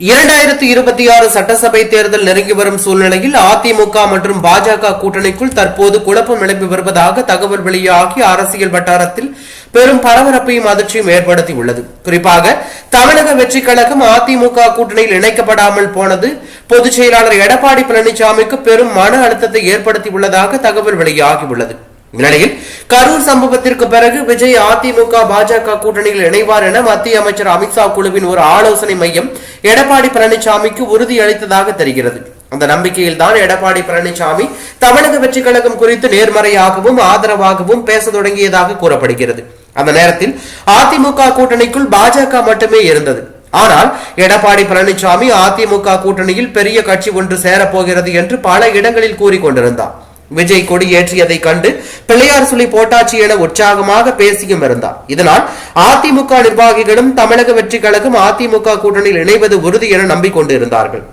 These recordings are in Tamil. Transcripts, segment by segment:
இரண்டாயிரத்தி இருபத்தி ஆறு சட்டசபை தேர்தல் நெருங்கி வரும் சூழ்நிலையில் அதிமுக மற்றும் பாஜக கூட்டணிக்குள் தற்போது குழப்பம் நிலவி வருவதாக தகவல் வெளியாகி அரசியல் வட்டாரத்தில் பெரும் பரபரப்பையும் அதிர்ச்சியும் ஏற்படுத்தியுள்ளது. குறிப்பாக தமிழக வெற்றிக் கழகம் அதிமுக கூட்டணியில் இணைக்கப்படாமல் போனது பொதுச் செயலாளர் எடப்பாடி பழனிசாமிக்கு பெரும் மன அழுத்தத்தை ஏற்படுத்தியுள்ளதாக தகவல் வெளியாகியுள்ளது. இந்நிலையில் கரூர் சம்பவத்திற்கு பிறகு விஜய் அதிமுக பாஜக கூட்டணியில் இணைவார் என மத்திய அமைச்சர் அமித்ஷா குழுவின் ஒரு ஆலோசனை மையம் எடப்பாடி பழனிசாமிக்கு உறுதியளித்ததாக தெரிகிறது. அந்த நம்பிக்கையில் தான் எடப்பாடி பழனிசாமி தமிழக வெற்றி கழகம் குறித்து நேர்மறையாகவும் ஆதரவாகவும் பேச தொடங்கியதாக கூறப்படுகிறது. அந்த நேரத்தில் அதிமுக கூட்டணிக்குள் பாஜக மட்டுமே இருந்தது. ஆனால் எடப்பாடி பழனிசாமி அதிமுக கூட்டணியில் பெரிய கட்சி ஒன்று சேரப்போகிறது என்று பல இடங்களில் கூறிக்கொண்டிருந்தார். விஜய் கொடி ஏற்றியதை கண்டு பிள்ளையார் சொல்லி போட்டாச்சு என உற்சாகமாக பேசியும் இருந்தார். இதனால் அதிமுக நிர்வாகிகளும் தமிழக வெற்றி கழகம் அதிமுக கூட்டணியில் இணைவது உறுதி என நம்பிக்கொண்டிருந்தார்கள்.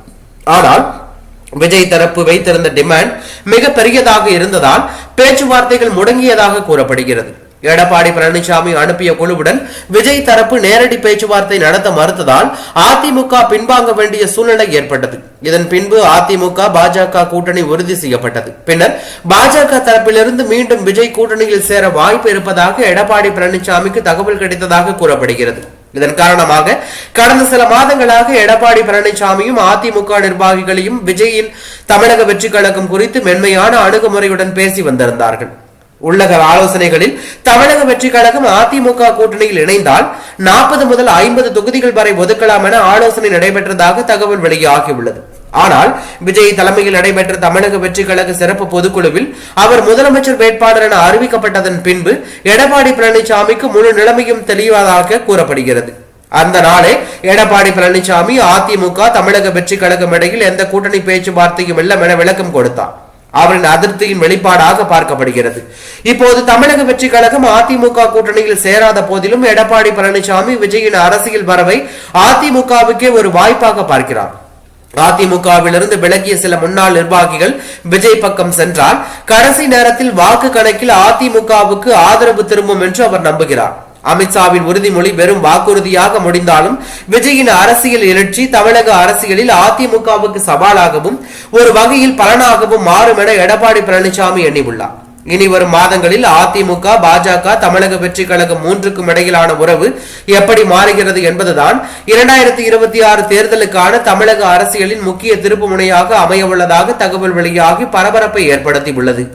ஆனால் விஜய் தரப்பு வைத்திருந்த டிமாண்ட் மிக பெரியதாக இருந்ததால் பேச்சுவார்த்தைகள் முடங்கியதாக கூறப்படுகிறது. எடப்பாடி பழனிசாமி அனுப்பிய குழுவுடன் விஜய் தரப்பு நேரடி பேச்சுவார்த்தை நடத்த மறுத்ததால் அதிமுக பின்வாங்க வேண்டிய சூழ்நிலை ஏற்பட்டது. இதன் பின்பு அதிமுக பாஜக கூட்டணி உறுதி செய்யப்பட்டது. பின்னர் பாஜக தரப்பிலிருந்து மீண்டும் விஜய் கூட்டணியில் சேர வாய்ப்பு இருப்பதாக எடப்பாடி பழனிசாமிக்கு தகவல் கிடைத்ததாக கூறப்படுகிறது. இதன் காரணமாக கடந்த சில மாதங்களாக எடப்பாடி பழனிசாமியும் அதிமுக நிர்வாகிகளையும் விஜயின் தமிழக வெற்றி கழகம் குறித்து மென்மையான அணுகுமுறையுடன் பேசி வந்திருந்தார்கள். உள்ளக ஆலோசனைகளில் தமிழக வெற்றி கழகம் அதிமுக கூட்டணியில் இணைந்தால் நாற்பது முதல் ஐம்பது தொகுதிகள் வரை ஒதுக்கலாம் என ஆலோசனை நடைபெற்றதாக தகவல் வெளியாகியுள்ளது. ஆனால் விஜய் தலைமையில் நடைபெற்ற தமிழக வெற்றி கழக சிறப்பு பொதுக்குழுவில் அவர் முதலமைச்சர் வேட்பாளர் என அறிவிக்கப்பட்டதன் பின்பு எடப்பாடி பழனிசாமிக்கு முழு நிலைமையும் தெளிவதாக கூறப்படுகிறது. அந்த நாளே எடப்பாடி பழனிசாமி அதிமுக தமிழக வெற்றி கழகம் இடையில் எந்த கூட்டணி பேச்சுவார்த்தையும் இல்லை என விளக்கம் கொடுத்தார். அவரின் அதிருப்தியின் வெளிப்பாடாக பார்க்கப்படுகிறது. இப்போது தமிழக வெற்றி கழகம் அதிமுக கூட்டணியில் சேராத போதிலும் எடப்பாடி பழனிசாமி விஜயின் அரசியல் வரவை அதிமுகவுக்கே ஒரு வாய்ப்பாக பார்க்கிறார். அதிமுகவிலிருந்து விலகிய சில முன்னாள் நிர்வாகிகள் விஜய் பக்கம் சென்றால் கடைசி நேரத்தில் வாக்கு கணக்கில் அதிமுகவுக்கு ஆதரவு திரும்பும் என்று அவர் நம்புகிறார். அமித்ஷாவின் உறுதிமொழி வெறும் வாக்குறுதியாக முடிந்தாலும் விஜயின் அரசியல் எழுச்சி தமிழக அரசியலில் அதிமுகவுக்கு சவாலாகவும் ஒரு வகையில் பலனாகவும் மாறும் என எடப்பாடி பழனிசாமி எண்ணியுள்ளார். இனி வரும் மாதங்களில் அதிமுக பாஜக தமிழக வெற்றி கழகம் மூன்றுக்கும் இடையிலான உறவு எப்படி மாறுகிறது என்பதுதான் இரண்டாயிரத்தி இருபத்தி ஆறு தேர்தலுக்கான தமிழக அரசியலின் முக்கிய திருப்பு முனையாக அமையவுள்ளதாக தகவல் வெளியாகி பரபரப்பை ஏற்படுத்தியுள்ளது.